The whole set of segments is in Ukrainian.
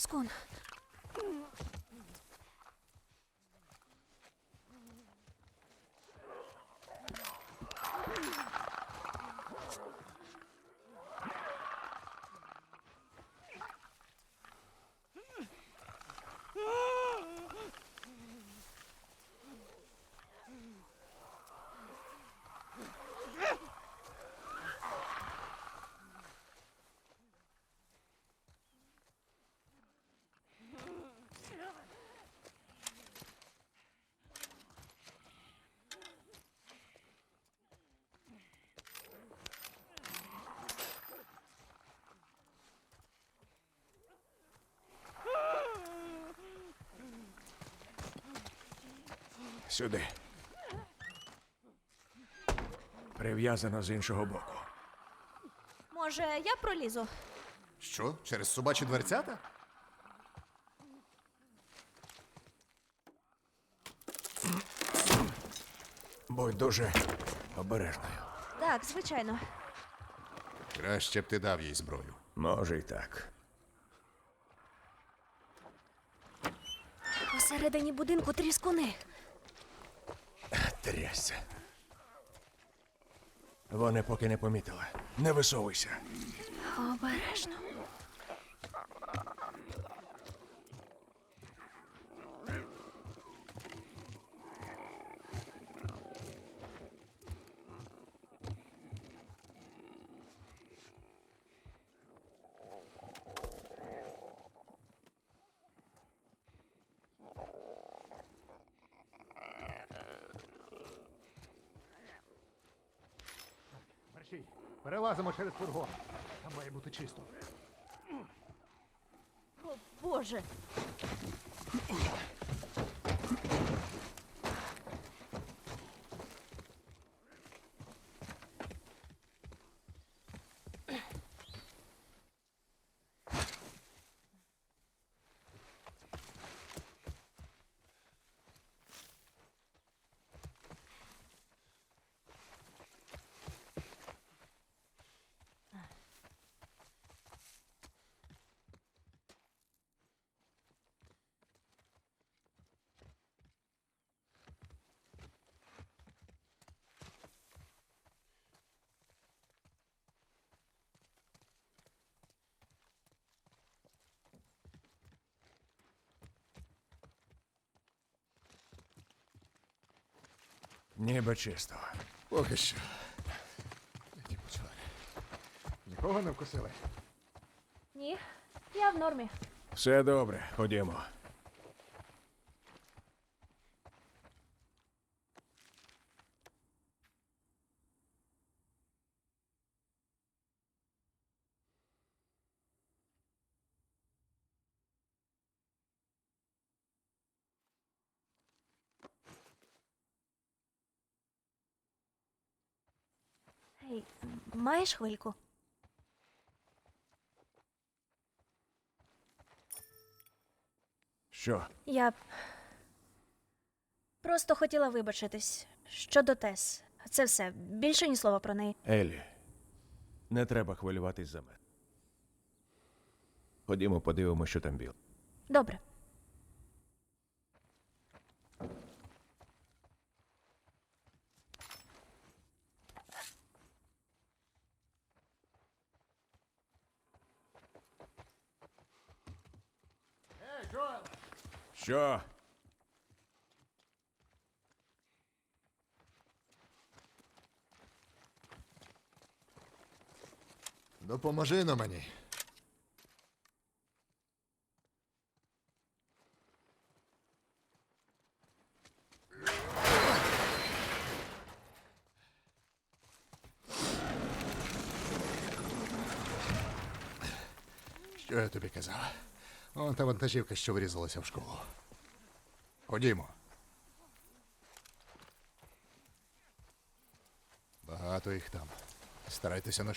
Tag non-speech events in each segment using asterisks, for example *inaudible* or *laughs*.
Skåne. Сюди. Прив'язано з іншого боку. Може, я пролізу? Що? Через собачі дверцята? Будь дуже обережною. Так, звичайно. Краще б ти дав їй зброю. Може й так. Посередині будинку тріскуни. Трясся. Вони поки не помітили. Не висовуйся. Обережно. Мерщій, перелазимо через фургон. Там має бути чисто. О, Боже. Ніби чисто. Поки що. Які почали. Нікого не вкусили. Ні, я в нормі. Все добре, ходімо. Гей, маєш хвильку? Що? Я просто хотіла вибачитись щодо Тес. Це все. Більше ні слова про неї. Елі, не треба хвилюватись за мене. Ходімо, подивимося, що там біл. Добре. Що? Допоможи на мені. Що я тобі казав? Он та вантажівка, що вирізалася в школу. Ходімо. Багато їх там. Старайтеся не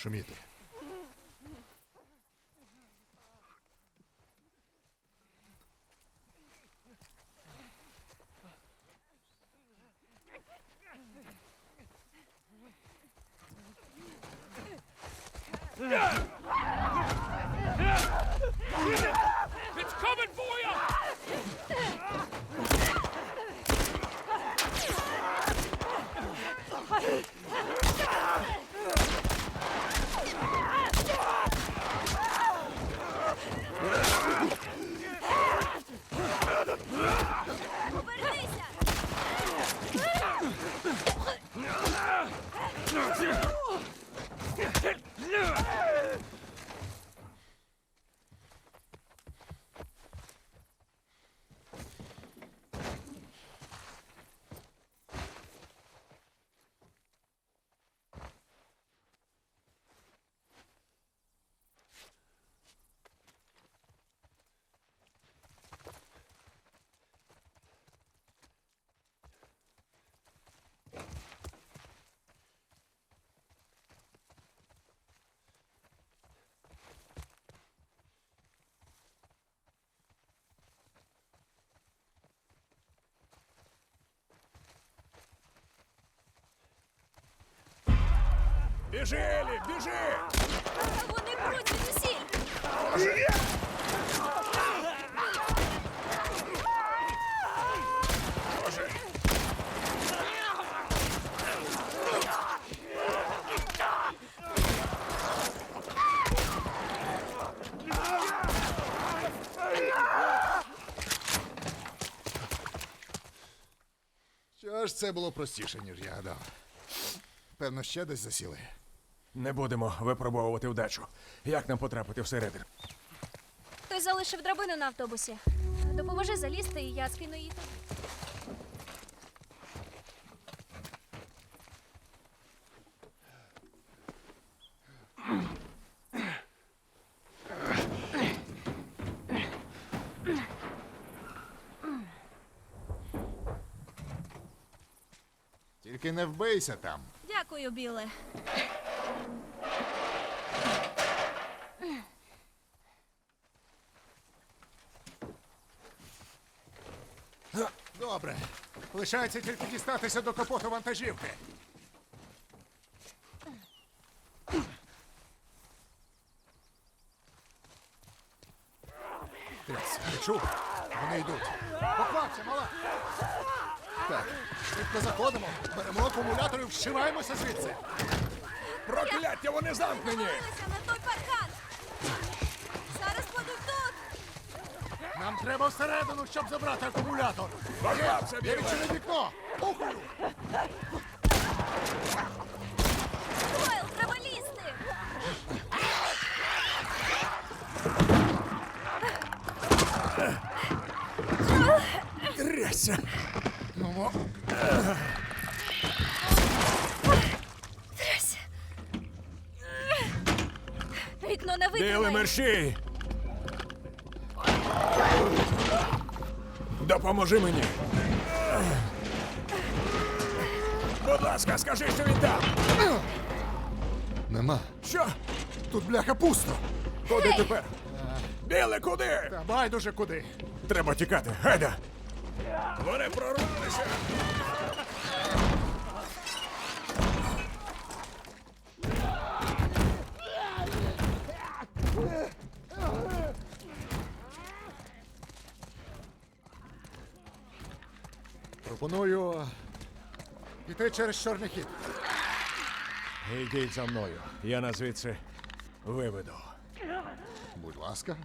Біжи, Елі, біжи! Вони пруть звідусіль! Боже! Що ж це було простіше, ніж я гадав. Певно, ще десь засіли. Не будемо випробовувати вдачу. Як нам потрапити всередину? Хтось залишив драбину на автобусі. Допоможи залізти, і я скину її туди. Тільки не вбийся там. Дякую, Біле. Добре. Лишається тільки дістатися до капоту вантажівки. Ти? Вони йдуть. Поквапся, мала! Так, швидко заходимо, беремо акумулятор і вшиваємося звідси. Прокляття, вони замкнені! Дивися на той паркан! Зараз будуть тут! Нам треба всередину, щоб забрати акумулятор. Я відчинив вікно! Ухую! Мерщій! Допоможи мені! Будь ласка, скажи, що він там! Нема. Що? Тут бляха пусто. Куди тепер? Біле, куди? Та байдуже куди. Треба тікати. Гайда! Вони прорвалися! Пропоную піти через чорний хід. Йдіть за мною. Я нас звідси виведу. Будь ласка.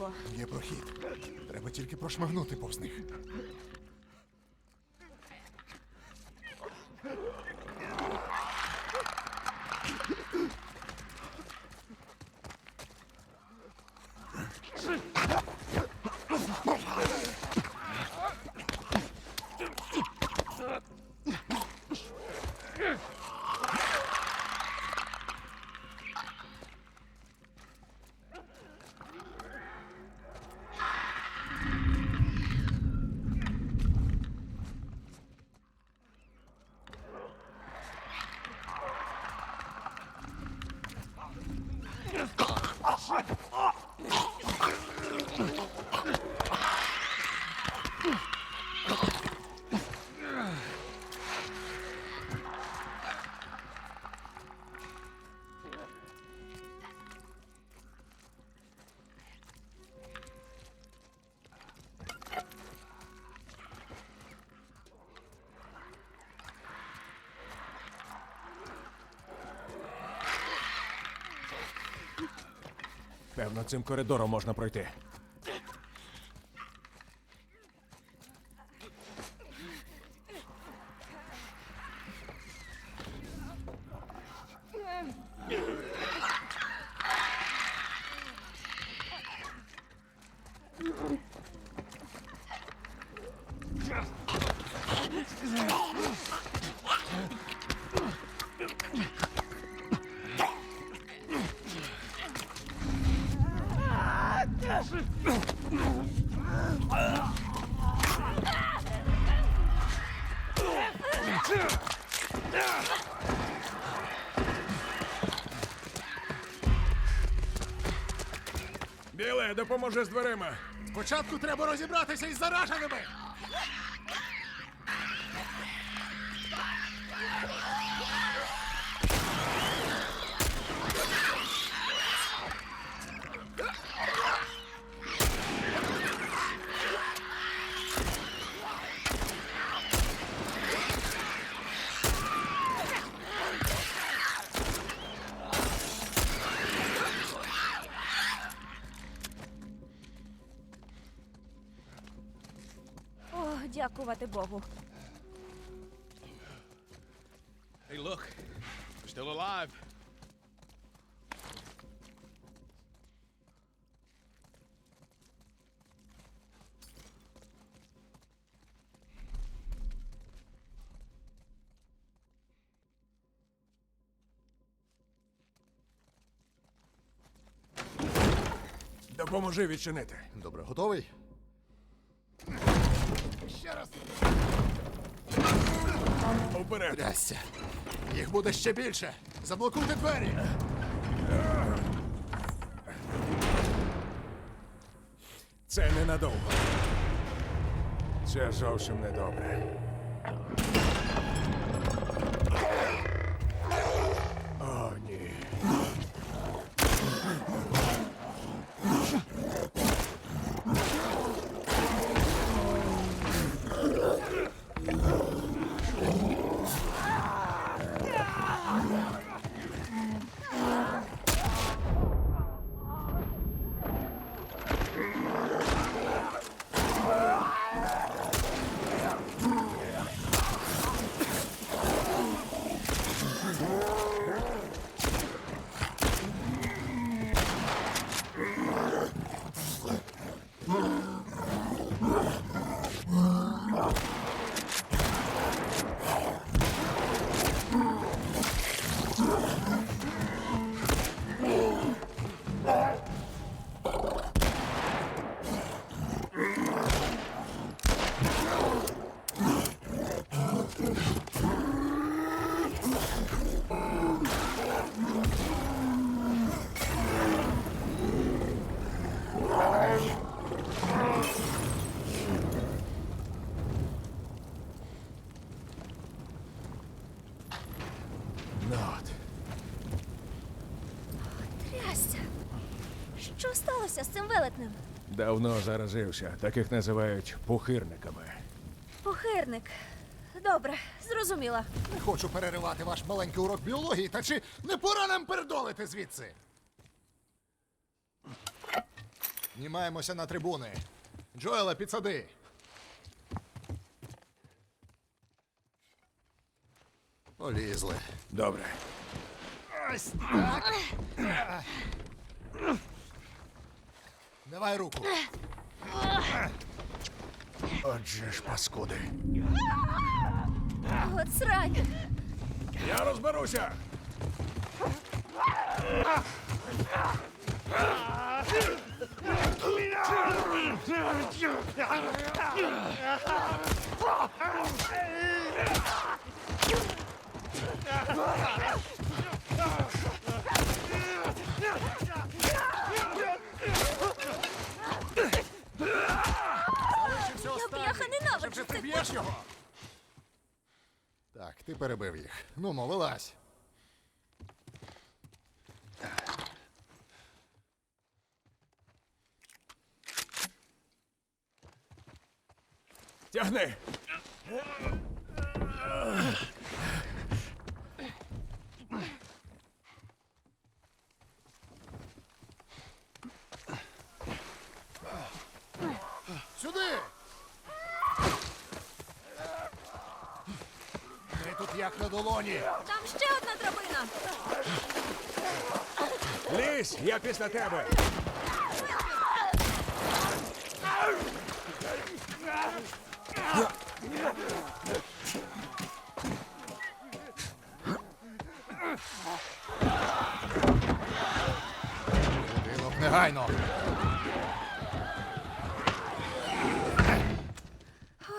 Ох, Є прохід. Треба тільки прошмагнути повз них. Певно, цим коридором можна пройти. Біле, допоможи з дверима. Спочатку треба розібратися із зараженими. Дякувати Богу. Hey, look. We're still alive. Допоможи відчинити. Добре, готовий? Ще раз. Уперед. Трясся. Їх буде ще більше. Заблокуйте двері. Це ненадовго. Це зовсім не Давно заразився. Таких називають пухирниками. Похирник. Добре, зрозуміла. Не хочу переривати ваш маленький урок біології, та чи не пора нам передолити звідси? Знімаємося на трибуни. Джоела, підсади. Полізли. Добре. Ось так. Давай руку. Отже ж, паскуди. От срань. Я розберуся. Приб'єш його? Так, ти перебив їх. Ну, мо, вилазь. Тягни. як на долоні. Там ще одна драбина. Лізь, я після тебе. Будинок негайно.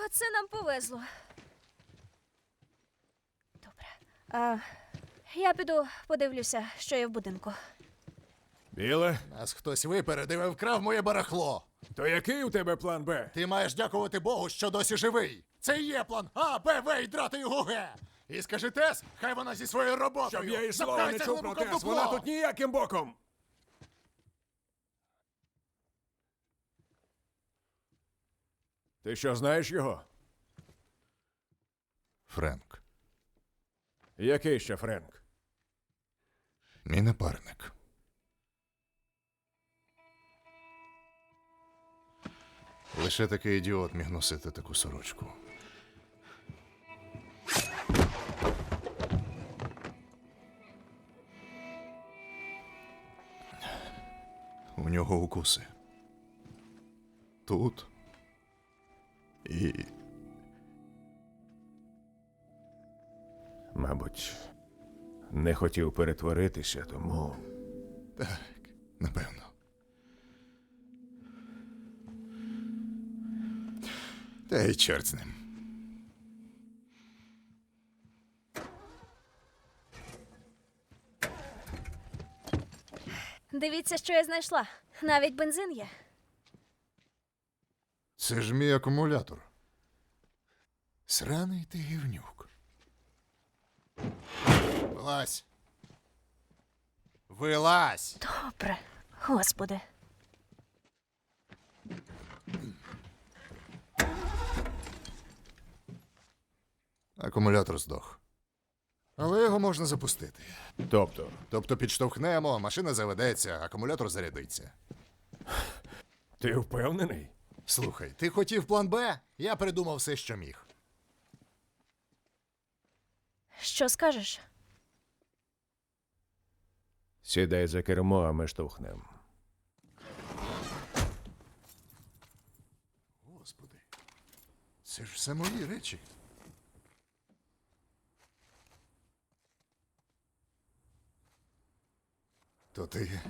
Оце нам повезло. Добре. А, я піду подивлюся, що є в будинку. Біле, Нас хтось випередив і вкрав моє барахло. то який у тебе план Б? Ти маєш дякувати Богу, що досі живий. Це і є план А, Б, В і драти його Г. І скажи Тес, хай вона зі своєю роботою. Щоб я і слова не запхається чув про глибоко в Тес, дупло. вона тут ніяким боком. Ти що, знаєш його? Френк, Який ще Френк? мій напарник. Лише такий ідіот міг носити таку сорочку. У нього укуси. Тут. І Мабуть, не хотів перетворитися, тому. так, напевно. Та й чорт з ним. Дивіться, що я знайшла. Навіть бензин є. Це ж мій акумулятор. Сраний ти гівнюк. Вилазь. Вилазь! Добре. Господи. Акумулятор здох. Але його можна запустити. Тобто, Тобто підштовхнемо, машина заведеться, акумулятор зарядиться. ти впевнений? Слухай, ти хотів план Б? Я придумав все, що міг. Що скажеш? Сідай за кермо, а ми штовхнем. Господи. Це ж все мої речі. То ти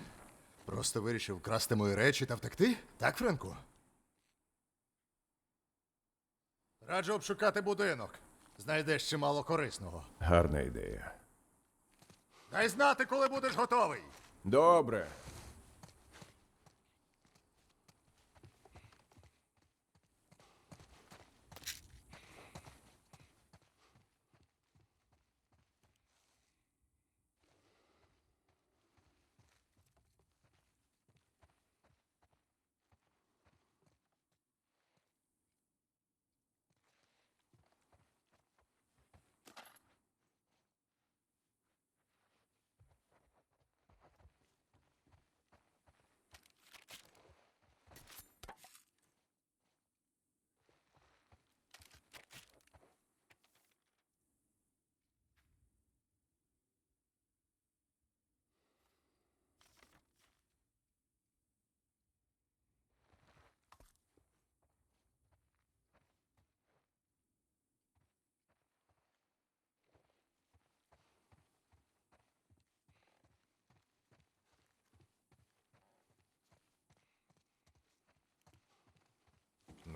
просто вирішив красти мої речі та втекти? Так, Френку? Раджу обшукати будинок. Знайдеш чимало корисного. Гарна ідея. Дай знати, коли будеш готовий. Добре.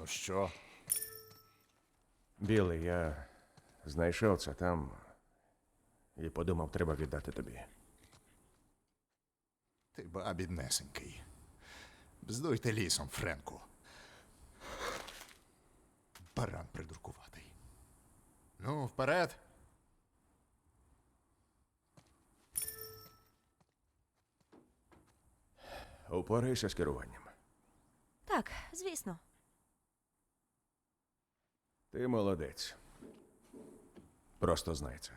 Ну що? Білий, я знайшов це там і подумав, треба віддати тобі. Ти ба біднесенький. Бздуйте лісом, Френку. Баран придуркуватий. Ну, вперед. Упорайся з керуванням. Так, звісно. Ти молодець. Просто знайця.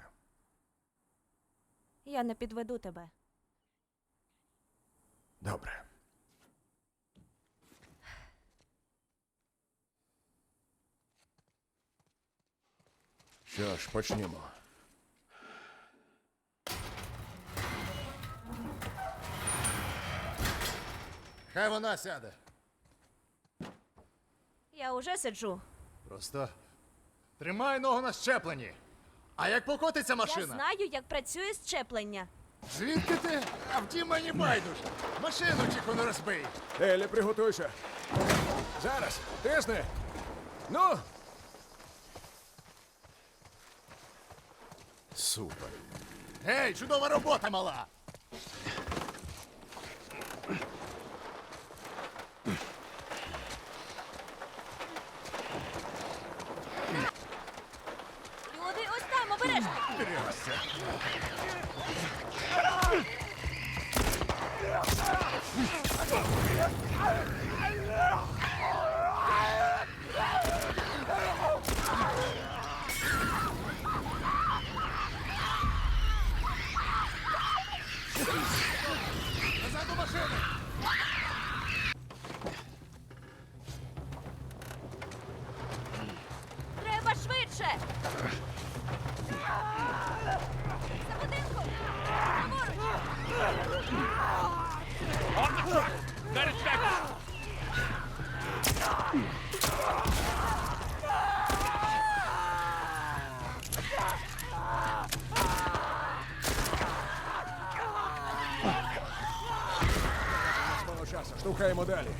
Я не підведу тебе. Добре. Що ж, почнімо. Хай вона сяде. Я уже сиджу. Просто тримай ногу на щепленні. А як покотиться Я машина? знаю, як працює щеплення. Звідки ти? А втім мені байдуже. Машину тихо не розбий. Елі, приготуйся. Зараз, тисни. Ну, Супер. Гей, чудова робота мала. Ah! Часу, далі.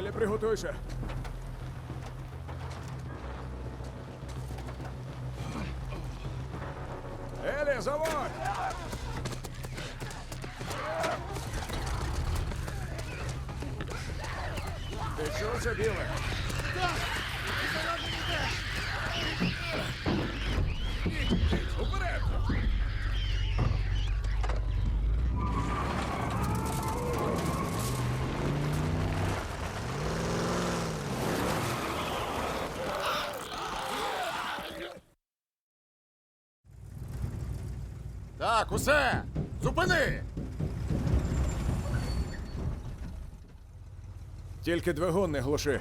Елі, приготуйся. Так, усе! Зупини! Тільки двигун не глуши.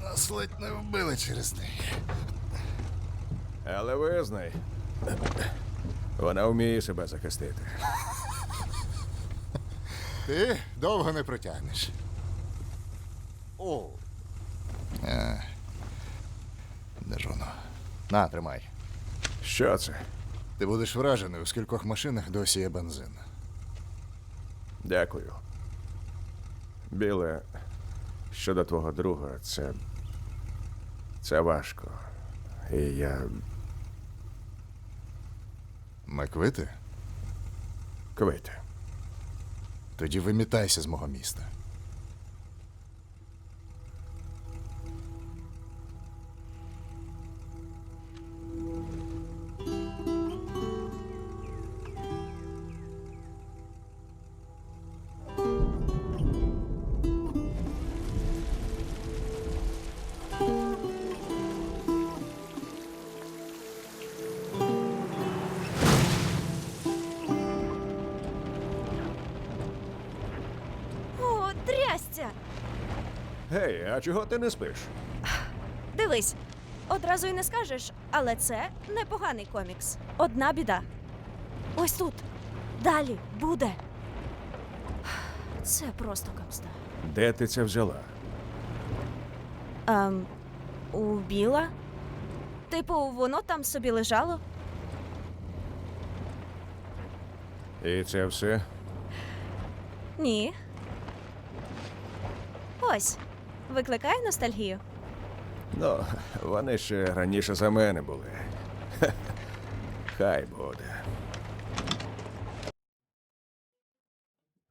Нас ледь не вбили через неї. Але визнай. Вона вміє себе захистити. Ти довго не протягнеш. О. Е. Держоно. На, тримай. Що це? Ти будеш вражений, у скількох машинах досі є бензин. Дякую. Біле, щодо твого друга, це. Це важко. І я. Маквити? Квити. Тоді вимітайся з мого міста. А чого ти не спиш? Дивись, одразу й не скажеш, але це непоганий комікс. Одна біда. Ось тут. Далі буде. Це просто капста. Де ти це взяла? Ем, у Біла? Типу, воно там собі лежало? І це все? Ні. Ось. Викликає ностальгію. Ну, вони ще раніше за мене були. *laughs* Хай буде.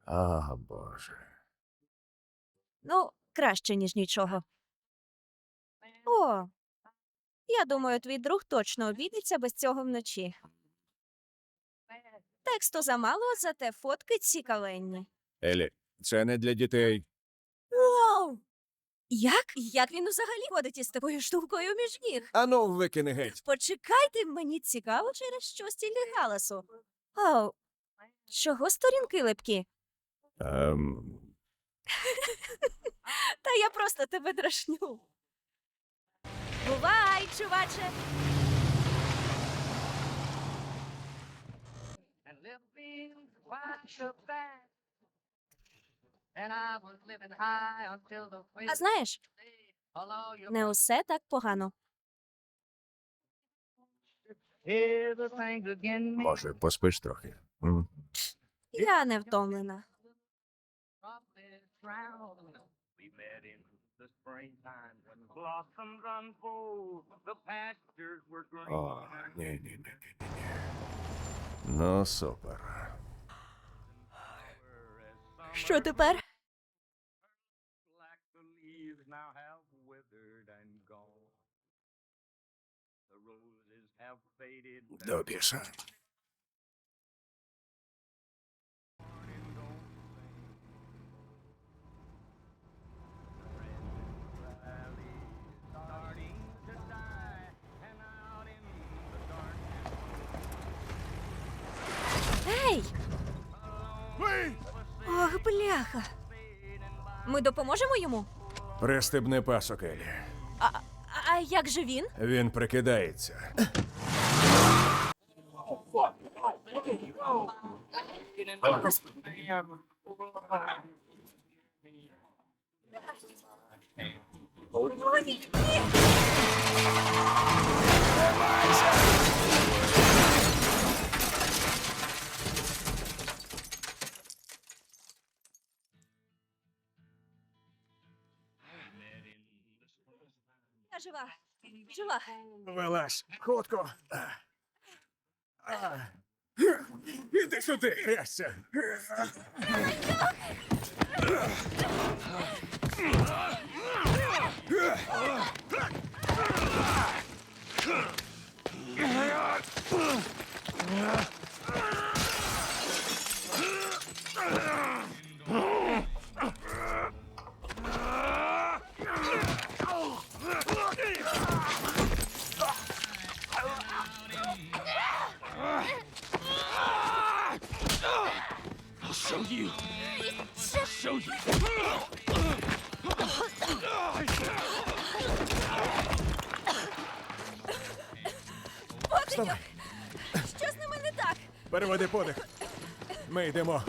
А, Боже. Ну, краще, ніж нічого. О, я думаю, твій друг точно обійдеться без цього вночі. Тексту замало, зате фотки цікавенні. Елі, це не для дітей. Вау! Як? Як він взагалі ходить із такою штукою між ніг? Ану, викини геть. Почекайте, мені цікаво, через що стільки галасу. О, чого сторінки липкі? Ем, Та я просто тебе дражню. Бувай, чуваче! and living quite so fast. And А знаєш, не усе так погано. може, поспиш трохи. М? Я не втомлена. We met in the springtime when blossoms unfold. The pastures were green. О, ні, ні, ні, ні, ні. Ну, супер. Що тепер? Like Ми допоможемо йому? Пристебни пасок, Елі. А, а як же він? Він прикидається. Я Жива. Вилазь, хутко. Іди сюди, трясся. Подих. Ми йдемо.